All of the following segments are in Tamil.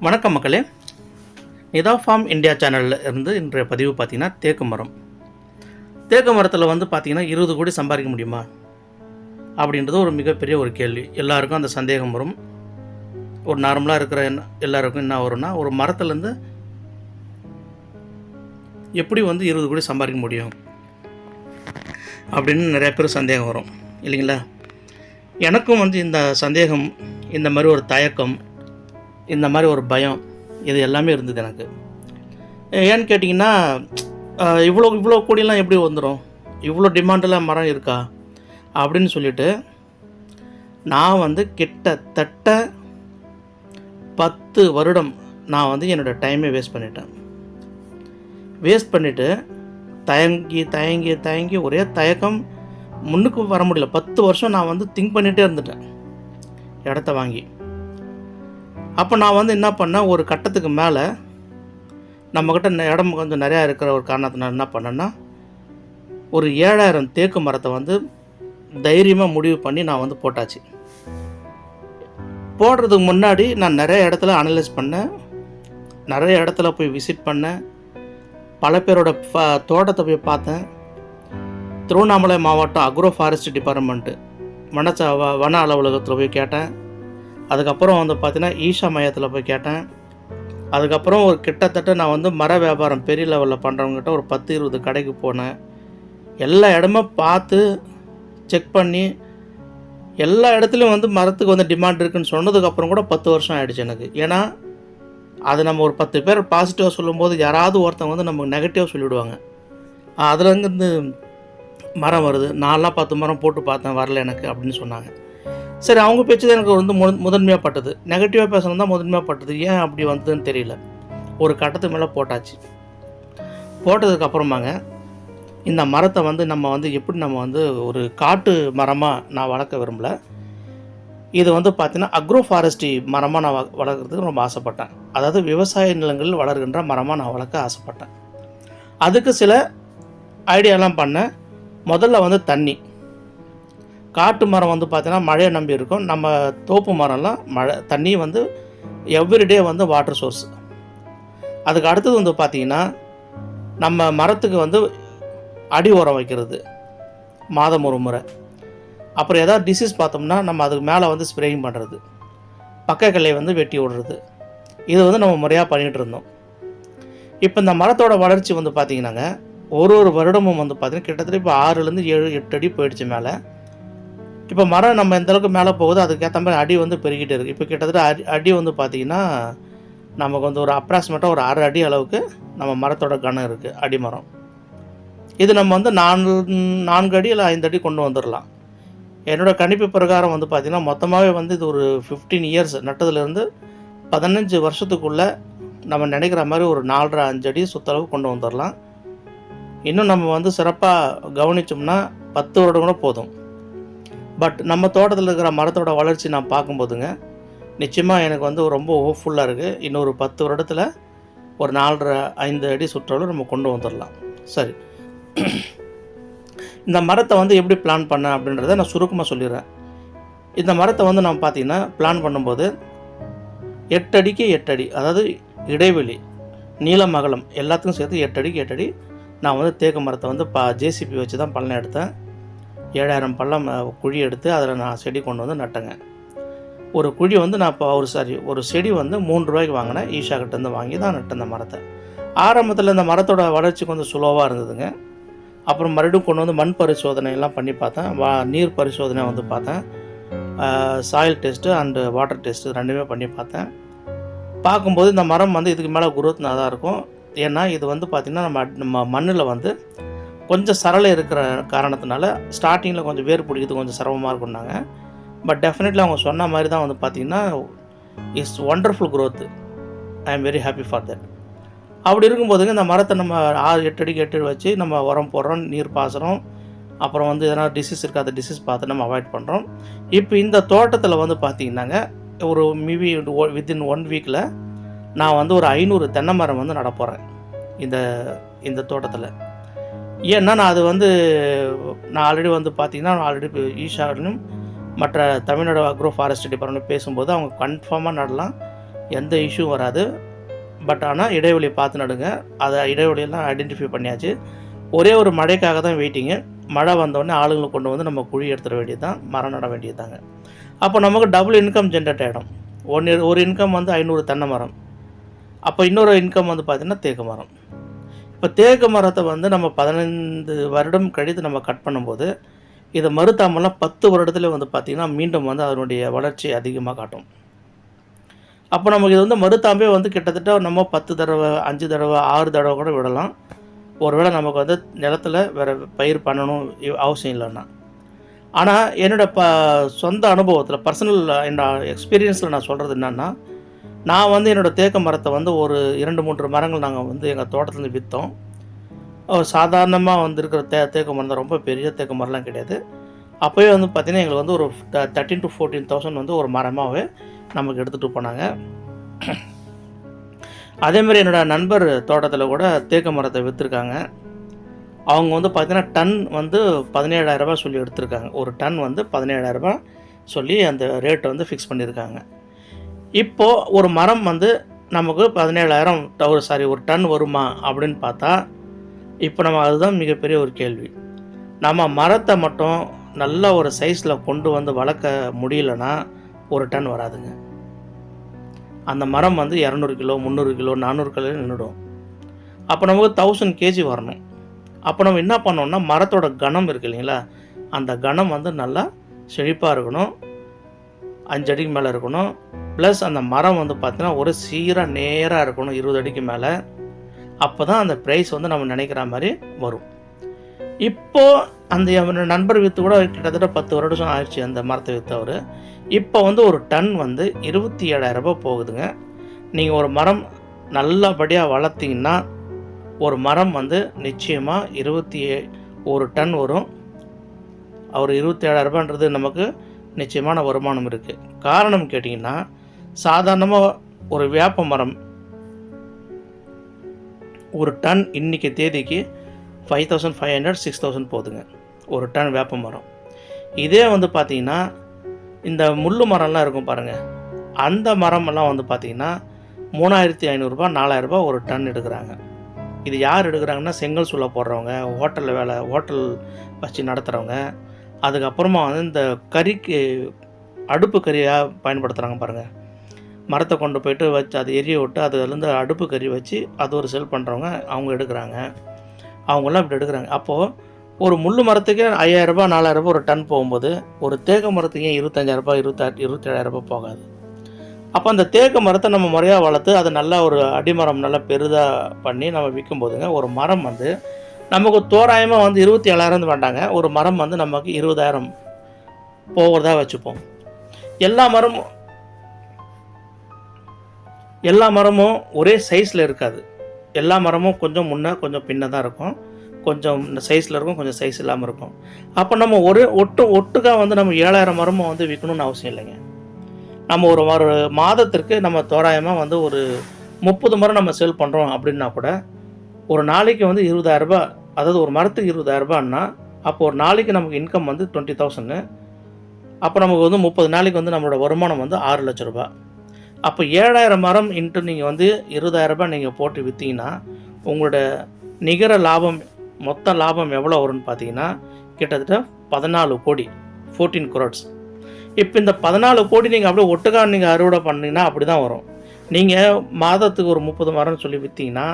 வணக்கம் மக்களே. நிதா ஃபார்ம் இந்தியா சேனலில் இருந்து இன்றைய பதிவு பார்த்தீங்கன்னா தேக்கு மரம். தேக்கு மரத்தில் வந்து பார்த்திங்கன்னா இருபது கோடி சம்பாதிக்க முடியுமா? அப்படின்றது ஒரு மிகப்பெரிய ஒரு கேள்வி. எல்லாருக்கும் அந்த சந்தேகம் வரும். ஒரு நார்மலாக இருக்கிற என்ன- எல்லாருக்கும் என்ன வரும்னா ஒரு மரத்துலேருந்து எப்படி வந்து இருபது கோடி சம்பாதிக்க முடியும்? அப்படின்னு நிறைய பேர் சந்தேகம் வரும். இல்லைங்களா? எனக்கும் வந்து இந்த சந்தேகம் இந்த மாதிரி ஒரு தயக்கம் இந்த மாதிரி ஒரு பயம் இது எல்லாமே இருந்தது எனக்கு. ஏன்னு கேட்டிங்கன்னா இவ்வளோ இவ்வளோ கோடியெல்லாம் எப்படி வந்துடும் இவ்வளோ டிமாண்டெல்லாம் மரம் இருக்கா? அப்படின்னு சொல்லிட்டு நான் வந்து கிட்டத்தட்ட பத்து வருடம் நான் வந்து என்னோடய டைமை வேஸ்ட் பண்ணிட்டேன். வேஸ்ட் பண்ணிவிட்டு தயங்கி தயங்கி தயங்கி ஒரே தயக்கம் முன்னுக்கு வர முடியல. பத்து வருஷம் நான் வந்து திங்க் பண்ணிகிட்டே இருந்துட்டேன். இடத்த வாங்கி. அப்போ நான் வந்து என்ன பண்ணேன் ஒரு கட்டத்துக்கு மேலே நம்மக்கிட்ட ந- இடம் கொஞ்சம் நிறையா இருக்கிற ஒரு காரணத்தினால என்ன பண்ணேன்னா ஒரு ஏழாயிரம் தேக்கு மரத்தை வந்து தைரியமாக முடிவு பண்ணி நான் வந்து போட்டாச்சு. போடுறதுக்கு முன்னாடி நான் நிறைய இடத்துல அனலைஸ் பண்ணேன். நிறைய இடத்துல போய் விசிட் பண்ணேன். பல பேரோட ஃப- தோட்டத்தை போய் பார்த்தேன். திருவண்ணாமலை மாவட்டம் அக்ரோ ஃபாரஸ்ட் டிபார்ட்மெண்ட்டு வனச்ச வ- வன அலுவலகத்தில் போய் கேட்டேன். அதுக்கப்புறம் வந்து பார்த்தீங்கன்னா ஈஷா மையத்தில் போய் கேட்டேன். அதுக்கப்புறம் ஒரு கிட்டத்தட்ட நான் வந்து மர வியாபாரம் பெரிய லெவலில் பண்ணுறவங்ககிட்ட ஒரு பத்து இருபது கடைக்கு போனேன். எல்லா இடமும் பார்த்து செக் பண்ணி எல்லா இடத்துலையும் வந்து மரத்துக்கு வந்து டிமாண்ட் இருக்குன்னு சொன்னதுக்கப்புறம் கூட பத்து வருஷம் ஆகிடுச்சு எனக்கு. ஏன்னா அது நம்ம ஒரு பத்து பேர் பாசிட்டிவாக சொல்லும்போது யாராவது ஒருத்தவங்க வந்து நமக்கு நெகட்டிவாக சொல்லிவிடுவாங்க அதுலேருந்து மரம் வருது. நான்லாம் பத்து மரம் போட்டு பார்த்தேன் வரல எனக்கு அப்படின்னு சொன்னாங்க. சரி அவங்க பேச்சு தான் எனக்கு வந்து முதன்மையாக பட்டது நெகட்டிவாக பேசணும் தான் முதன்மையாக பட்டது ஏன் அப்படி வந்ததுன்னு தெரியல. ஒரு கட்டத்துக்கு மேலே போட்டாச்சு. போட்டதுக்கு அப்புறமாங்க இந்த மரத்தை வந்து நம்ம வந்து எப்படி நம்ம வந்து ஒரு காட்டு மரமாக நான் வளர்க்க விரும்பல. இது வந்து பார்த்தீங்கன்னா அக்ரோ ஃபாரஸ்ட்ரி மரமாக நான் வ- வளர்க்குறதுக்கு ரொம்ப ஆசைப்பட்டேன். அதாவது விவசாய நிலங்களில் வளர்கின்ற மரமாக நான் வளர்க்க ஆசைப்பட்டேன். அதுக்கு சில ஐடியாலாம் பண்ணேன். முதல்ல வந்து தண்ணி. காட்டு மரம் வந்து பார்த்திங்கன்னா மழையை நம்பி இருக்கும். நம்ம தோப்பு மரம்லாம் மழை தண்ணி வந்து எவ்ரிடே வந்து வாட்டர் சோர்ஸ் அதுக்கு அடுத்தது வந்து பார்த்தீங்கன்னா நம்ம மரத்துக்கு வந்து அடி உரம் வைக்கிறது. மாதம் ஒரு முறை. அப்புறம் ஏதாவது டிசீஸ் பார்த்தோம்னா நம்ம அதுக்கு மேலே வந்து ஸ்ப்ரேயிங் பண்ணுறது பக்க வந்து வெட்டி விடுறது. இது வந்து நம்ம முறையாக பண்ணிகிட்டு இருந்தோம். இப்போ இந்த மரத்தோட வளர்ச்சி வந்து பார்த்திங்கன்னாங்க ஒரு ஒரு வருடமும் வந்து பார்த்திங்கன்னா கிட்டத்தட்ட இப்போ ஆறுலேருந்து ஏழு எட்டு அடி போயிடுச்சு மேலே. இப்போ மரம் நம்ம எந்த அளவுக்கு மேலே போகுதோ அதுக்கேற்ற மாதிரி அடி வந்து பெருகிட்டே இருக்குது இப்போ கிட்டத்தட்ட அடி அடி வந்து பார்த்திங்கன்னா நமக்கு வந்து ஒரு அப்ராக்சிமேட்டாக ஒரு அரை அடி அளவுக்கு நம்ம மரத்தோட கனம் இருக்குது அடிமரம் இது நம்ம வந்து நான்கு நான்கு அடி இல்லை ஐந்து அடி கொண்டு வந்துடலாம் என்னோட கணிப்பு பிரகாரம் வந்து பார்த்திங்கன்னா மொத்தமாகவே வந்து இது ஒரு ஃபிஃப்டீன் இயர்ஸ் நட்டதுலேருந்து பதினஞ்சு வருஷத்துக்குள்ளே நம்ம நினைக்கிற மாதிரி ஒரு நாலரை அஞ்சு அடி சுத்தளவு கொண்டு வந்துடலாம் இன்னும் நம்ம வந்து சிறப்பாக கவனிச்சோம்னா பத்து வருடம் கூட போதும். பட் நம்ம தோட்டத்தில் இருக்கிற மரத்தோட வளர்ச்சி நான் பார்க்கும்போதுங்க நிச்சயமாக எனக்கு வந்து ரொம்ப ஹோப்ஃபுல்லாக இருக்குது இன்னொரு பத்து வருடத்தில் ஒரு நாலரை ஐந்து அடி சுற்றளவு நம்ம கொண்டு வந்துடலாம் சரி. இந்த மரத்தை வந்து எப்படி பிளான் பண்ணேன் அப்படின்றத நான் சுருக்கமாக சொல்லிடுறேன். இந்த மரத்தை வந்து நான் பார்த்தீங்கன்னா பிளான் பண்ணும்போது எட்டு அடிக்கு எட்டு அடி அதாவது இடைவெளி நீளம் அகலம் எல்லாத்துக்கும் சேர்த்து எட்டு அடிக்கு எட்டு அடி நான் வந்து தேக்கு மரத்தை வந்து பா ஜேசிபி வச்சு தான் பலனை எடுத்தேன். ஏழாயிரம் பள்ளம் குழி எடுத்து அதில் நான் செடி கொண்டு வந்து நட்டேங்க. ஒரு குழி வந்து நான் இப்போ ஒரு சாரி ஒரு செடி வந்து மூன்று ரூபாய்க்கு வாங்கினேன். ஈஷா கிட்டேருந்து வாங்கி தான் நட்டேன் இந்த மரத்தை. ஆரம்பத்தில் இந்த மரத்தோட வளர்ச்சி கொஞ்சம் சுலோவாக இருந்ததுங்க. அப்புறம் மறுபடியும் கொண்டு வந்து மண் பரிசோதனை எல்லாம் பண்ணி பார்த்தேன். வா நீர் பரிசோதனை வந்து பார்த்தேன். Soil test and water test ரெண்டுமே பண்ணி பார்த்தேன். பார்க்கும்போது இந்த மரம் வந்து இதுக்கு மேலே குரோத் தான் இருக்கும். ஏன்னா இது வந்து பார்த்திங்கன்னா நம்ம நம்ம மண்ணில் வந்து கொஞ்சம் சரளை இருக்கிற காரணத்தினால ஸ்டார்டிங்கில் கொஞ்சம் வேர் பிடிக்கிறது கொஞ்சம் சிரமமாக இருக்கும்னாங்க பட் டெஃபினெட்லி அவங்க சொன்ன மாதிரி தான் வந்து பார்த்திங்கன்னா it's wonderful growth I am very happy for that அப்படி இருக்கும்போதுங்க இந்த மரத்தை நம்ம ஆறு எட்டு அடிக்கு எட்டு அடி வச்சு நம்ம உரம் போடுறோம் நீர் பாசுறோம். அப்புறம் வந்து எதனா டிசீஸ் இருக்காத டிசீஸ் பார்த்து நம்ம அவாய்ட் பண்ணுறோம் இப்போ இந்த தோட்டத்தில் வந்து பார்த்திங்கன்னாங்க ஒரு மிவி வித்தின் ஒன் வீக்கில் நான் வந்து ஒரு ஐநூறு தென்னை மரம் வந்து நட போகிறேன் இந்த இந்த தோட்டத்தில். ஏன்னா நான் அது வந்து நான் ஆல்ரெடி வந்து பார்த்தீங்கன்னா ஆல்ரெடி ஈஷாவிலும் மற்ற தமிழ்நாடு அக்ரோ ஃபாரஸ்ட் டிபார்ட்மெண்ட் பேசும்போது அவங்க கன்ஃபார்மாக நடலாம். எந்த இஷ்யூ வராது. பட் ஆனால் இடைவெளி பார்த்து நடுங்க. அதை இடைவெளியெல்லாம் ஐடென்டிஃபை பண்ணியாச்சு. ஒரே ஒரு மழைக்காக தான் வெயிட்டிங்கு மழை வந்தோடனே ஆளுங்களை கொண்டு வந்து நம்ம குழி எடுத்துட வேண்டியது தான் மரம் நட வேண்டியது தாங்க அப்போ நமக்கு டபுள் இன்கம் ஜென்ரேட் ஆகிடும் ஒன் ஒரு இன்கம் வந்து ஐநூறு தென்னை மரம். அப்போ இன்னொரு இன்கம் வந்து பார்த்திங்கன்னா தேக்கு மரம். இப்போ தேக்கு மரத்தை வந்து நம்ம பதினைந்து வருடம் கழித்து நம்ம கட் பண்ணும்போது இதை மறுத்தாமலாம் பத்து வருடத்துல வந்து பார்த்திங்கன்னா மீண்டும் வந்து அதனுடைய வளர்ச்சி அதிகமாக காட்டும். அப்போ நமக்கு இது வந்து மறுத்தாம்பே வந்து கிட்டத்தட்ட நம்ம பத்து தடவை அஞ்சு தடவை ஆறு தடவை கூட விடலாம். ஒருவேளை நமக்கு வந்து நிலத்தில் வேறு பயிர் பண்ணணும் இ- அவசியம் இல்லைன்னா. ஆனால் என்னோடய ப சொந்த அனுபவத்தில் பர்சனல் என்னோட எக்ஸ்பீரியன்ஸில் நான் சொல்கிறது என்னென்னா நான் வந்து என்னோடய தேக்கு மரத்தை வந்து ஒரு இரண்டு மூன்று மரங்கள் நாங்கள் வந்து எங்கள் தோட்டத்துலேருந்து விற்றோம் சாதாரணமாக வந்து இருக்கிற தே தேக்கு மரம் தான். ரொம்ப பெரிய தேக்கு மரம்லாம் கிடையாது. அப்போயே வந்து பார்த்திங்கன்னா எங்களுக்கு வந்து ஒரு தேர்ட்டின் டு ஃபோர்டீன் தௌசண்ட் வந்து ஒரு மரமாகவே நமக்கு எடுத்துகிட்டு போனாங்க. அதேமாதிரி என்னோடய நண்பர் தோட்டத்தில் கூட தேக்க மரத்தை விற்றுருக்காங்க அவங்க வந்து பார்த்திங்கன்னா டன் வந்து பதினேழாயிரரூபா சொல்லி எடுத்திருக்காங்க. ஒரு டன் வந்து பதினேழாயிரரூபா சொல்லி அந்த ரேட்டை வந்து ஃபிக்ஸ் பண்ணியிருக்காங்க. இப்போது ஒரு மரம் வந்து நமக்கு பதினேழாயிரம் ஒரு சாரி ஒரு டன் வருமா அப்படின்னு பார்த்தா இப்போ நம்ம அதுதான் மிகப்பெரிய ஒரு கேள்வி. நம்ம மரத்தை மட்டும் நல்ல ஒரு சைஸில் கொண்டு வந்து வளர்க்க முடியலன்னா ஒரு டன் வராதுங்க. அந்த மரம் வந்து இரநூறு கிலோ முந்நூறு கிலோ நானூறு கிலோ நின்றுடும். அப்போ நமக்கு தௌசண்ட் கேஜி வரணும். அப்போ நம்ம என்ன பண்ணோம்னா மரத்தோட கனம் இருக்கு இல்லைங்களா? அந்த கனம் வந்து நல்லா செழிப்பாக இருக்கணும். அஞ்சடிக்கு மேலே இருக்கணும். ப்ளஸ் அந்த மரம் வந்து பார்த்தீங்கன்னா ஒரு சீராக நேராக இருக்கணும் இருபது அடிக்கு மேலே. அப்போ தான் அந்த ப்ரைஸ் வந்து நம்ம நினைக்கிற மாதிரி வரும். இப்போது அந்த நண்பர் விற்று கூட கிட்டத்தட்ட பத்து வருடம் ஆயிடுச்சு அந்த மரத்தை விற்றவர் இப்போ வந்து ஒரு டன் வந்து இருபத்தி ஏழாயிரம் ரூபாய் போகுதுங்க. நீங்கள் ஒரு மரம் நல்லபடியாக வளர்த்தீங்கன்னா ஒரு மரம் வந்து நிச்சயமாக இருபத்தி ஒரு டன் வரும். அவர் இருபத்தி ஏழாயிரரூபான்றது நமக்கு நிச்சயமான வருமானம் இருக்குது காரணம் கேட்டிங்கன்னா சாதாரணமாக ஒரு வேப்ப மரம் ஒரு டன் இன்னைக்கு தேதிக்கு five thousand five hundred six thousand போகுதுங்க. ஒரு டன் வேப்ப மரம். இதே வந்து பார்த்தீங்கன்னா இந்த முள் மரம்லாம் இருக்கும் பாருங்கள் அந்த மரமெல்லாம் வந்து பார்த்திங்கன்னா மூணாயிரத்தி ஐநூறுரூபா நாலாயிரரூபா ஒரு டன் எடுக்கிறாங்க. இது யார் எடுக்கிறாங்கன்னா செங்கல் சூளை போடுறவங்க ஹோட்டலில் வேலை ஹோட்டல் வச்சு நடத்துகிறவங்க அதுக்கப்புறமா வந்து இந்த கறிக்கு அடுப்பு கறியாக பயன்படுத்துகிறாங்க பாருங்கள் மரத்தை கொண்டு போயிட்டு வச்சு அதை எரிய விட்டு அதுலேருந்து அடுப்பு கறி வச்சு அது ஒரு செல் பண்ணுறவங்க அவங்க எடுக்கிறாங்க. அவங்களாம் இப்படி எடுக்கிறாங்க. அப்போது ஒரு முள் மரத்துக்கே ஐயாயிரரூபா நாலாயிரரூபா ஒரு டன் போகும்போது ஒரு தேக்கு மரத்துக்கு ஏன் இருபத்தஞ்சாயிரரூபா இருபத்தாறு இருபத்தேழாயிரரூபா போகாது? அப்போ அந்த தேக்கு மரத்தை நம்ம முறையாக வளர்த்து அதை நல்லா ஒரு அடிமரம் நல்லா பெரிதாக பண்ணி நம்ம விற்கும் போதுங்க ஒரு மரம் வந்து நமக்கு தோராயமாக வந்து இருபத்தி ஏழாயிரம் வேண்டாங்க. ஒரு மரம் வந்து நமக்கு இருபதாயிரம் போகிறதா வச்சுப்போம். எல்லா மரமும் எல்லா மரமும் ஒரே சைஸில் இருக்காது. எல்லா மரமும் கொஞ்சம் முன்னே கொஞ்சம் பின்ன தான் இருக்கும். கொஞ்சம் சைஸில் இருக்கும் கொஞ்சம் சைஸ் இல்லாமல் இருக்கும். அப்போ நம்ம ஒரு ஒட்டு ஒட்டுக்காக வந்து நம்ம ஏழாயிரம் மரமும் வந்து விற்கணும்னு அவசியம் இல்லைங்க. நம்ம ஒரு ஒரு மாதத்திற்கு நம்ம தோராயமாக வந்து ஒரு முப்பது மரம் நம்ம சேல் பண்ணுறோம் அப்படின்னா கூட ஒரு நாளைக்கு வந்து இருபதாயிரரூபா அதாவது ஒரு மரத்துக்கு இருபதாயிரரூபான்னா அப்போ ஒரு நாளைக்கு நமக்கு இன்கம் வந்து டுவெண்ட்டி தௌசண்ட் அப்போ நமக்கு வந்து முப்பது நாளைக்கு வந்து நம்மளோட வருமானம் வந்து ஆறு லட்ச ரூபாய். அப்போ ஏழாயிரம் மரம் இன்ட்டு நீங்கள் வந்து இருபதாயிரம் ரூபாய் நீங்கள் போட்டு விற்றீங்கன்னா உங்களோட நிகர லாபம் மொத்த லாபம் எவ்வளோ வரும்னு பார்த்தீங்கன்னா கிட்டத்தட்ட பதினாலு கோடி ஃபோர்டீன் குரோட்ஸ் இப்போ இந்த பதினாலு கோடி நீங்கள் அப்படியே ஒட்டுக்கா நீங்கள் அறுவடை பண்ணிங்கன்னா அப்படி தான் வரும். நீங்கள் மாதத்துக்கு ஒரு முப்பது மரம்னு சொல்லி விற்றீங்கன்னா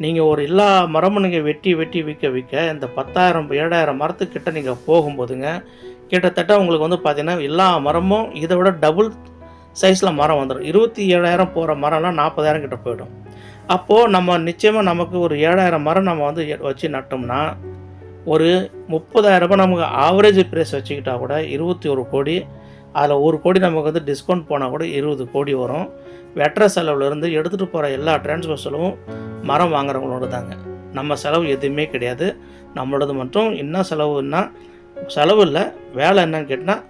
நீங்கள் ஒரு எல்லா மரமும் நீங்கள் வெட்டி வெட்டி விற்க விற்க இந்த பத்தாயிரம் ஏழாயிரம் மரத்துக்கிட்ட நீங்கள் போகும்போதுங்க கிட்டத்தட்ட உங்களுக்கு வந்து பார்த்தீங்கன்னா எல்லா மரமும் இதை விட டபுள் சைஸில் மரம் வந்துடும். இருபத்தி ஏழாயிரம் போகிற மரம்லாம் நாற்பதாயிரம் கிட்ட போயிடும். அப்போது நம்ம நிச்சயமாக நமக்கு ஒரு ஏழாயிரம் மரம் நம்ம வந்து வச்சு நட்டோம்னா ஒரு முப்பதாயிரம் ரூபாய் நமக்கு ஆவரேஜ் ப்ரைஸ் வச்சுக்கிட்டா கூட இருபத்தி ஒரு கோடி அதில் ஒரு கோடி நமக்கு வந்து டிஸ்கவுண்ட் போனால் கூட இருபது கோடி வரும். வெட்டுற செலவுலேருந்து எடுத்துகிட்டு போகிற எல்லா டிரான்ஸ்போர்ட் செலவும் மரம் வாங்குறவங்களோட தாங்க. நம்ம செலவு எதுவுமே கிடையாது. நம்மளோடது மட்டும் என்ன செலவுன்னா செலவு இல்லை வேலை என்னன்னு கேட்டால்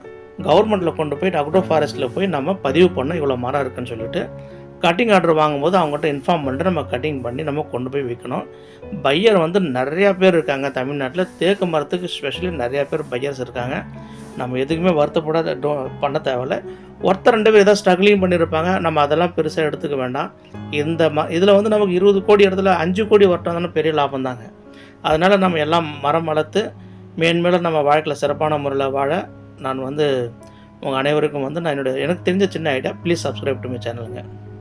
கவர்மெண்ட்டில் கொண்டு போயிட்டு அக்ரோ ஃபாரஸ்ட்டில் போய் நம்ம பதிவு பண்ணோம் இவ்வளோ மரம் இருக்குன்னு சொல்லிட்டு கட்டிங் ஆர்டர் வாங்கும்போது அவங்ககிட்ட இன்ஃபார்ம் பண்ணிட்டு நம்ம கட்டிங் பண்ணி நம்ம கொண்டு போய் விற்கணும். பையர் வந்து நிறையா பேர் இருக்காங்க தமிழ்நாட்டில். தேக்கு மரத்துக்கு ஸ்பெஷலி நிறையா பேர் பையர்ஸ் இருக்காங்க. நம்ம எதுக்குமே வருத்தப்படாத டோ பண்ண தேவையில்ல. ஒருத்தர் ரெண்டு பேர் ஏதாவது ஸ்ட்ரகிளிங் பண்ணியிருப்பாங்க நம்ம அதெல்லாம் பெருசாக எடுத்துக்க வேண்டாம். இந்த ம இதில் வந்து நமக்கு இருபது கோடி இடத்துல அஞ்சு கோடி வரட்டும் தானே பெரிய லாபம் தாங்க. அதனால் நம்ம எல்லாம் மரம் வளர்த்து மேன்மேலும் நம்ம வாழ்க்கையில் சிறப்பான முறையில் வாழ நான் வந்து உங்கள் அனைவருக்கும் வந்து நான் என்னோட எனக்கு தெரிஞ்ச சின்ன idea please subscribe to my சேனலுங்க